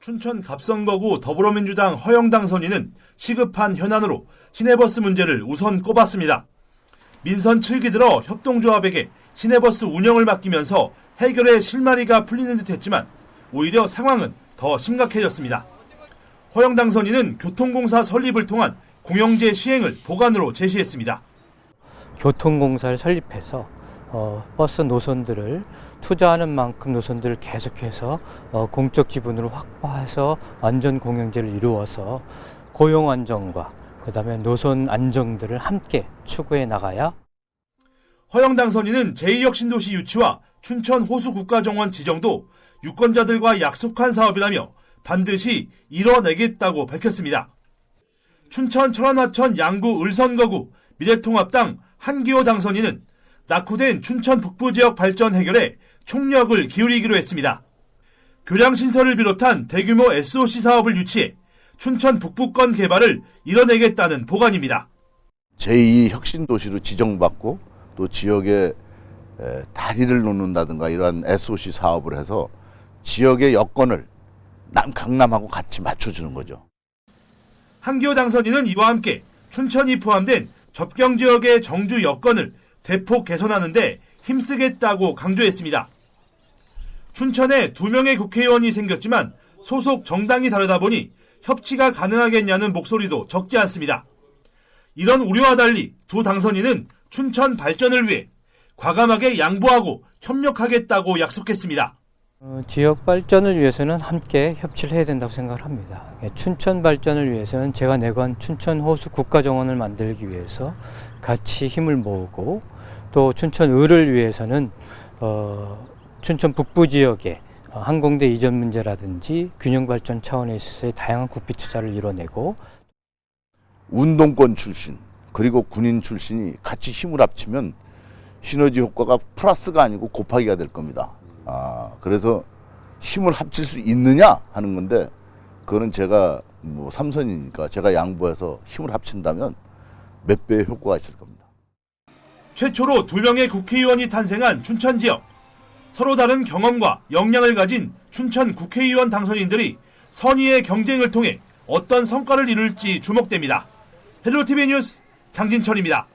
춘천 갑성거구 더불어민주당 허영당 선의는 시급한 현안으로 시내버스 문제를 우선 꼽았습니다. 민선 7기 들어 협동조합에게 시내버스 운영을 맡기면서 해결의 실마리가 풀리는 듯 했지만 오히려 상황은 더 심각해졌습니다. 허영당 선의는 교통공사 설립을 통한 공영제 시행을 보관으로 제시했습니다. 교통공사를 설립해서 어, 버스 노선들을 투자하는 만큼 노선들을 계속해서 어, 공적 지분으로 확보해서 안전 공영제를 이루어서 고용 안정과 그다음에 노선 안정들을 함께 추구해 나가야 허영 당 선의는 제2혁신도시 유치와 춘천 호수 국가정원 지정도 유권자들과 약속한 사업이라며 반드시 이뤄내겠다고 밝혔습니다. 춘천 철원하천 양구 을선거구 미래통합당 한기호 당선인은 낙후된 춘천 북부 지역 발전 해결에 총력을 기울이기로 했습니다. 교량 신설을 비롯한 대규모 SOC 사업을 유치해 춘천 북부권 개발을 이뤄내겠다는 보관입니다. 제2 혁신 도시로 지정받고 또 지역에 에, 다리를 놓는다든가 이러한 SOC 사업을 해서 지역의 여건을 남 강남하고 같이 맞춰주는 거죠. 한기호 당선인은 이와 함께 춘천이 포함된 접경 지역의 정주 여건을 대폭 개선하는데 힘쓰겠다고 강조했습니다. 춘천에 두 명의 국회의원이 생겼지만 소속 정당이 다르다 보니 협치가 가능하겠냐는 목소리도 적지 않습니다. 이런 우려와 달리 두 당선인은 춘천 발전을 위해 과감하게 양보하고 협력하겠다고 약속했습니다. 어, 지역 발전을 위해서는 함께 협치를 해야 된다고 생각을 합니다. 예, 춘천 발전을 위해서는 제가 내건 춘천 호수 국가정원을 만들기 위해서 같이 힘을 모으고 또 춘천 을을 위해서는 어, 춘천 북부 지역의 어, 항공대 이전 문제라든지 균형 발전 차원에 있어서의 다양한 국비 투자를 이뤄내고 운동권 출신 그리고 군인 출신이 같이 힘을 합치면 시너지 효과가 플러스가 아니고 곱하기가 될 겁니다. 아, 그래서 힘을 합칠 수 있느냐 하는 건데 그거는 제가 뭐 삼선이니까 제가 양보해서 힘을 합친다면 몇 배의 효과가 있을 겁니다. 최초로 두 명의 국회의원이 탄생한 춘천 지역. 서로 다른 경험과 역량을 가진 춘천 국회의원 당선인들이 선의의 경쟁을 통해 어떤 성과를 이룰지 주목됩니다. 헬로티비 뉴스 장진철입니다.